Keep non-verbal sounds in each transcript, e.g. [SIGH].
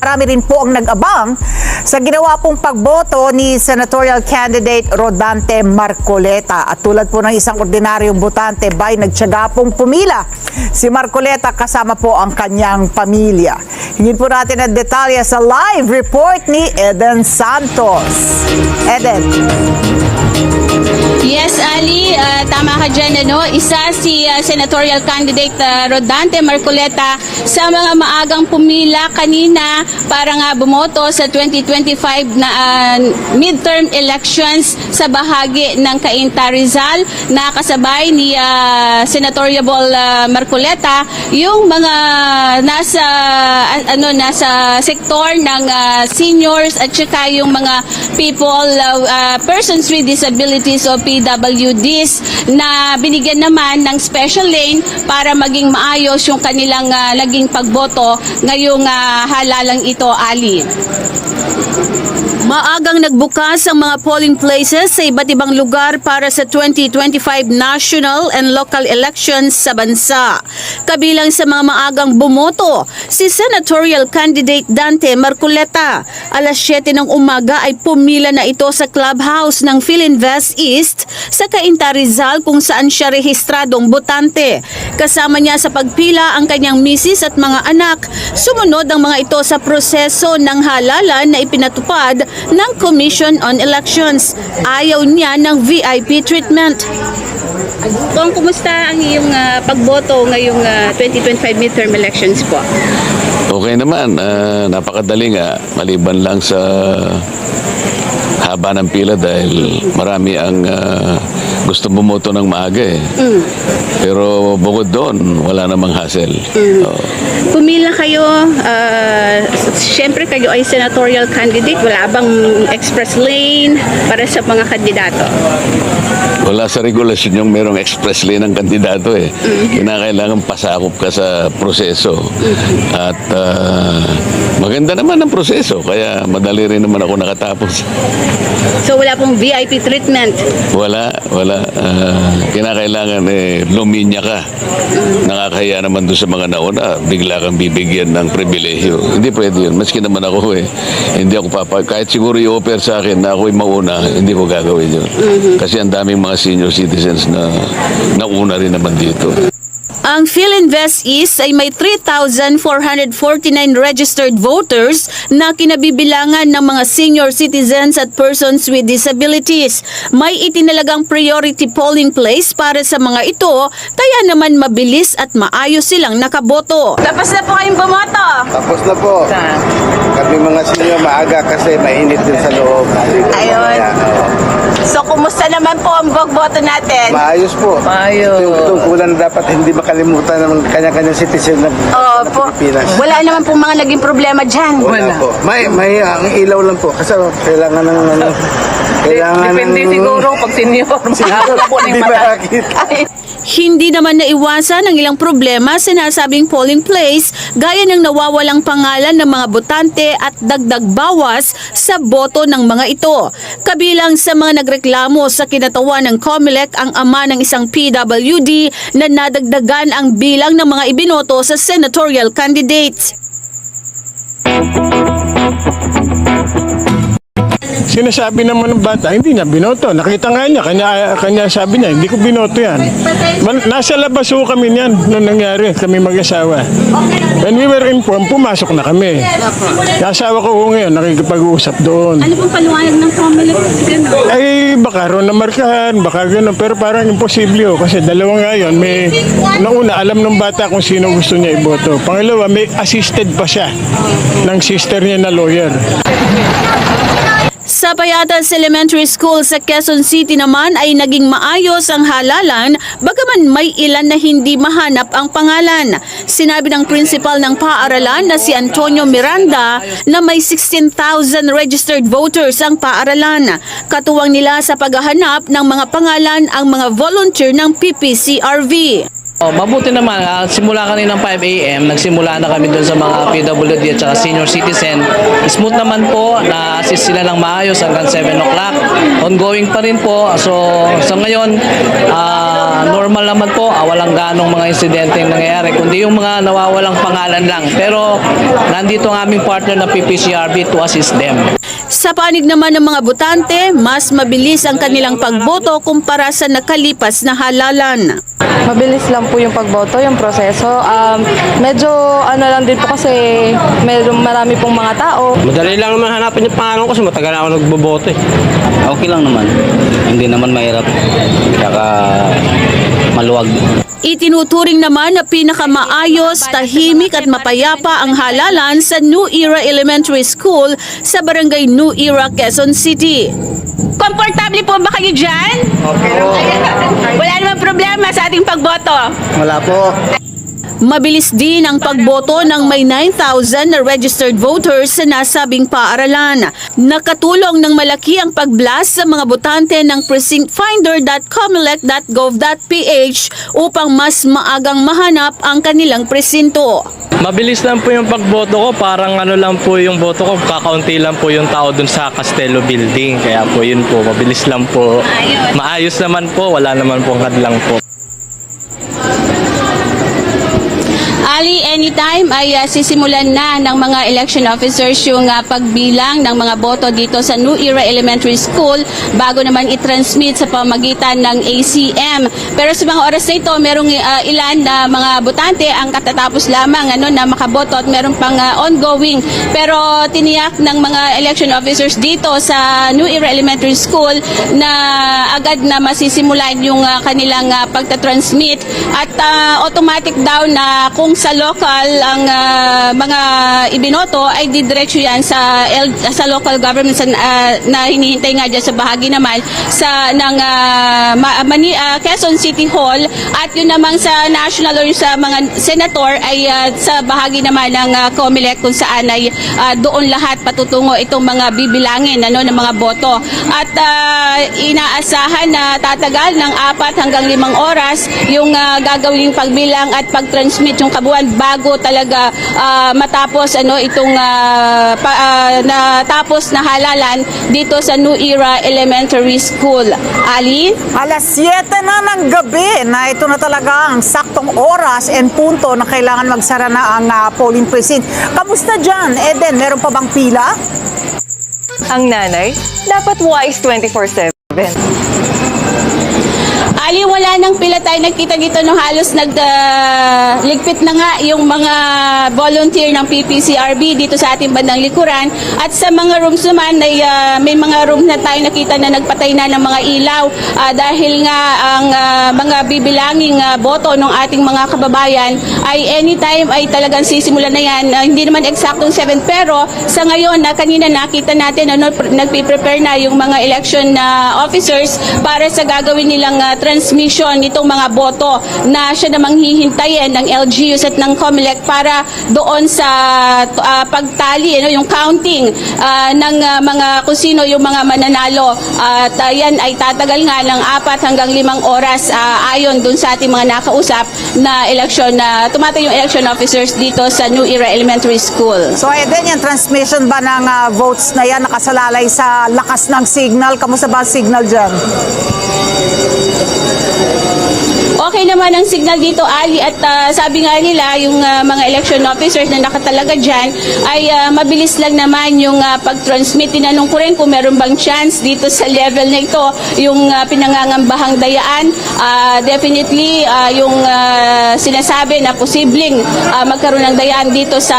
Marami rin po ang nag-abang sa ginawa pong pagboto ni senatorial candidate Rodante Marcoleta. At tulad po ng isang ordinaryong botante, bay nagtyaga pong pumila. Si Marcoleta kasama po ang kanyang pamilya. Hingin po natin ang detalye sa live report ni Eden Santos. Eden. Yes, Ali, ah, tama ka dyan. Ano? Isa senatorial candidate ah, Rodante Marcoleta sa mga maagang pumila kanina para nga bumoto sa 2025 na ah, midterm elections sa bahagi ng Cainta Rizal. Na kasabay ni ah, senatoriable ah, Marcoleta yung mga nasa ah, ano nasa sektor ng ah, seniors at saka yung mga people ah, ah, persons with disabilities o PWDs na binigyan naman ng special lane para maging maayos yung kanilang ah, naging pagboto ngayong ah, halalang ito, Ali. Maagang nagbukas ang mga polling places sa iba't ibang lugar para sa 2025 national and local elections sa bansa. Kabilang sa mga maagang bumoto, si senatorial candidate Dante Marcoleta. Alas 7 ng umaga ay pumila na ito sa clubhouse ng Philinvest East sa Cainta Rizal kung saan siya rehistradong botante. Kasama niya sa pagpila ang kanyang misis at mga anak. Sumunod ang mga ito sa proseso ng halalan na ipinatupad ng Commission on Elections. Ayaw niya ng VIP treatment. Kung kumusta ang iyong ah, pagboto ngayong ah, 2025 midterm elections po? Okay naman, ah, napakadali nga, maliban lang sa haba ng pila dahil marami ang ah, gusto bumoto ng maaga eh. Pero bukod doon, wala namang hassle. Oo. Pumila kayo, uh, siyempre kayo ay senatorial candidate, wala bang express lane para sa mga kandidato? wala sa regulasyon yung merong express lane ng kandidato eh. Kinakailangan pasakop ka sa proseso. At ah, maganda naman ang proseso, kaya madali rin naman ako nakatapos. So wala pong VIP treatment. Wala, wala. Ah, kinakailangan eh, luminya ka. Nakakahiya naman doon sa mga nauna, bigla kang bibigyan ng pribilehyo. Hindi pwede yun. Maski naman ako eh, hindi ako papa. Kahit siguro i-offer sa akin na ako'y mauna, hindi ko gagawin yun. Kasi ang daming mga senior citizens na nauna rin naman dito. Ang PhilInvest East ay may 3,449 registered voters na kinabibilangan ng mga senior citizens at persons with disabilities. May itinalagang priority polling place para sa mga ito, kaya naman mabilis at maayos silang nakaboto. Tapos na po kayong bumoto. Tapos na po. Kami mga senior maaga kasi mainit din sa loob. Ayun. So, kumusta naman po ang boto natin? maayos po. Maayos. Ito yung tungkulan na dapat hindi makalimutan ng kanya-kanyang citizen ng Oo ng po. Pilipinas. Wala naman po mga naging problema dyan. Wala po. May, may ang ilaw lang po. Kasi kailangan ng ano, kailangan Depende ng... siguro pag senior. Wala [LAUGHS] po na Hindi yung [LAUGHS] mata. Hindi naman naiwasan ang ilang problema sa nasabing polling place gaya ng nawawalang pangalan ng mga botante at dagdag bawas sa boto ng mga ito. Kabilang sa mga nagreklamo sa kinatawan ng COMELEC ang ama ng isang PWD na nadagdagan ang bilang ng mga ibinoto sa senatorial candidates. Sinasabi naman ng bata, hindi niya binoto. Nakita nga niya, kanya, kanya sabi niya, hindi ko binoto yan. Man- Nasa labas ho kami niyan nung nangyari, kami mag-asawa. When we were informed, pumasok na kami. Yung asawa ko ho ngayon, nakikipag-uusap doon. Ano pong paliwanag ng COMELEC? Ay, baka ron na markahan, baka gano'n. Pero parang imposible ho, kasi dalawa nga yun. May, nauna, alam ng bata kung sino gusto niya iboto. Pangalawa, may assisted pa siya ng sister niya na lawyer. Sa Payatas Elementary School sa Quezon City naman ay naging maayos ang halalan bagaman may ilan na hindi mahanap ang pangalan. Sinabi ng principal ng paaralan na si Antonio Miranda na may 16,000 registered voters ang paaralan. Katuwang nila sa paghahanap ng mga pangalan ang mga volunteer ng PPCRV. Oh, mabuti naman, ah, simula kanina ng 5 a.m., nagsimula na kami doon sa mga PWD at saka senior citizen. Smooth naman po, na-assist sila ng maayos hanggang 7 o'clock. Ongoing pa rin po. So, sa ngayon, ah, normal naman po, ah, walang ganong mga insidente yung nangyayari, kundi yung mga nawawalang pangalan lang. Pero nandito ang aming partner na PPCRB to assist them. Sa panig naman ng mga botante, mas mabilis ang kanilang pagboto kumpara sa nakalipas na halalan. Mabilis lang po yung pagboto, yung proseso. Um, medyo ano lang din po kasi meron marami pong mga tao. Madali lang naman hanapin yung pangalan ko kasi matagal na ako nagboboto eh. Okay lang naman. Hindi naman mahirap. Saka maluwag. Itinuturing naman na pinakamaayos, tahimik at mapayapa ang halalan sa New Era Elementary School sa Barangay New Era, Quezon City. Komportable po ba kayo dyan? Okay lang. Wala namang problema sa ating pagboto. Wala po. Mabilis din ang pagboto ng may 9,000 na registered voters sa nasabing paaralan. Nakatulong ng malaki ang pagblast sa mga botante ng precinctfinder.comelec.gov.ph upang mas maagang mahanap ang kanilang presinto. Mabilis lang po yung pagboto ko, parang ano lang po yung boto ko, kakaunti lang po yung tao dun sa Castello Building. Kaya po yun po, mabilis lang po. Maayos naman po, wala naman po hadlang po. Ali, anytime ay uh, sisimulan na ng mga election officers yung uh, pagbilang ng mga boto dito sa New Era Elementary School bago naman i-transmit sa pamagitan ng ACM. Pero sa mga oras na ito, merong uh, ilan na mga botante ang katatapos lamang ano, na makaboto at meron pang uh, ongoing. Pero tiniyak ng mga election officers dito sa New Era Elementary School na agad na masisimulan yung uh, kanilang uh, pagtatransmit at uh, automatic daw na kung sa local ang uh, mga ibinoto ay didiretso yan sa L- sa local government sa, uh, na hinihintay nga dyan sa bahagi naman sa ng uh, Ma- Mani- uh, Quezon City Hall at yun namang sa national or sa mga senator ay uh, sa bahagi naman ng uh, COMELEC kung saan ay uh, doon lahat patutungo itong mga bibilangin ano ng mga boto. At uh, inaasahan na tatagal ng apat hanggang limang oras yung uh, gagawing pagbilang at pag-transmit yung kabuuan bago talaga ah, matapos ano itong ah, pa, ah, natapos na halalan dito sa New Era Elementary School. Ali? Alas 7 na ng gabi na ito na talaga ang saktong oras and punto na kailangan magsara na ang ah, polling precinct. Kamusta dyan? Eden, meron pa bang pila? Ang nanay, dapat wise 24-7. Ali, wala nang pila tayo nagkita dito no? Halos nag ah, ligpit na nga yung mga volunteer ng PPCRB dito sa ating bandang likuran. At sa mga rooms naman ay ah, may mga room na tayo nakita na nagpatay na ng mga ilaw. Ah, dahil nga ang ah, mga bibilanging ah, boto ng ating mga kababayan ay anytime ay talagang sisimulan na yan. Ah, hindi naman eksaktong 7 pero sa ngayon na kanina nakita natin ano pr- nagpi-prepare na yung mga election na officers para sa gagawin nilang ah, transmission nitong mga boto na siya namang hihintayin ng LGUs at ng COMELEC para doon sa ah, pagtali ano yung counting ah, ng ah, mga kung sino yung mga mananalo at ah, yan ay tatagal nga ng apat hanggang limang oras ah, ayon dun sa ating mga nakausap na election na tumatayo yung election officers dito sa New Era Elementary School. So Eden, yung transmission ba ng ah, votes na yan nakasalalay sa lakas ng signal? Kamusta ba ang signal dyan? Okay naman ang signal dito, Ali, at ah, sabi nga nila, yung ah, mga election officers na nakatalaga dyan, ay ah, mabilis lang naman yung ah, pag-transmit. Tinanong ko rin kung meron bang chance dito sa level na ito, yung ah, pinangangambahang dayaan. Ah, definitely, ah, yung ah, sinasabi na posibleng ah, magkaroon ng dayaan dito sa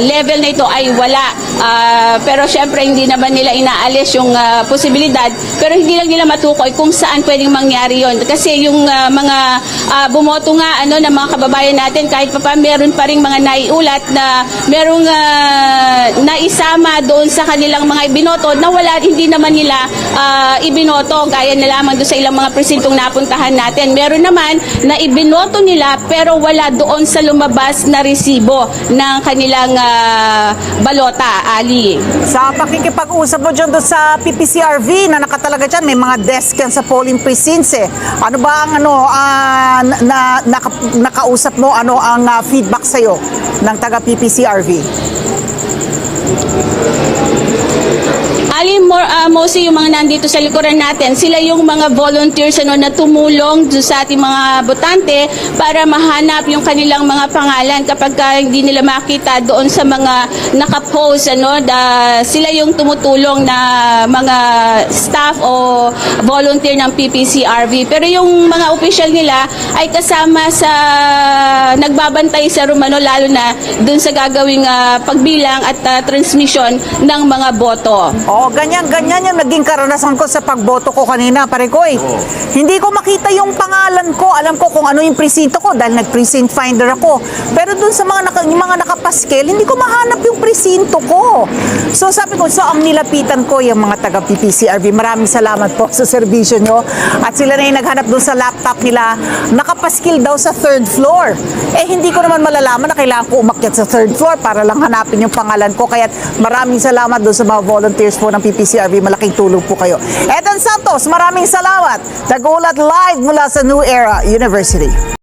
level na ito ay wala. Ah, pero syempre, hindi naman nila inaalis yung ah, posibilidad. Pero hindi lang nila matukoy kung saan pwedeng mangyari yon Kasi yung ah, mga ah, bumoto nga ano ng mga kababayan natin kahit pa pa meron pa ring mga naiulat na merong ah, naisama doon sa kanilang mga ibinoto na wala hindi naman nila ah, ibinoto gaya na lamang doon sa ilang mga presintong napuntahan natin. Meron naman na ibinoto nila pero wala doon sa lumabas na resibo ng kanilang ah, balota, Ali. Sa pakikipag-usap mo dyan doon sa PPCRV na nakatalaga dyan, may mga desk yan sa polling precincts eh. Ano ba ang ano, ah, na, naka, nakausap mo, ano ang ah, feedback sa'yo ng taga Bali, more, ah, mostly yung mga nandito sa likuran natin, sila yung mga volunteers ano, na tumulong sa ating mga botante para mahanap yung kanilang mga pangalan kapag ka hindi nila makita doon sa mga nakapost ano, da, sila yung tumutulong na mga staff o volunteer ng PPCRV. Pero yung mga official nila ay kasama sa nagbabantay sa Romano lalo na dun sa gagawing ah, pagbilang at ah, transmission ng mga boto. Oo, ganyan-ganyan yung naging karanasan ko sa pagboto ko kanina, pare ko eh. Hindi ko makita yung pangalan ko. Alam ko kung ano yung presinto ko dahil nag-precinct finder ako. Pero dun sa mga, naka, yung mga nakapaskel, hindi ko mahanap yung presinto ko. So sabi ko, so ang nilapitan ko yung mga taga PPCRB. Maraming salamat po sa serbisyo nyo. At sila na yung naghanap dun sa laptop nila. Nakapaskil daw sa third floor. Eh hindi ko naman malalaman na kailangan ko umakyat sa third floor para lang hanapin yung pangalan ko. Kaya maraming salamat doon sa mga volunteers po ng PPCRB. Malaking tulong po kayo. Edan Santos, maraming salamat. Nagulat live mula sa New Era University.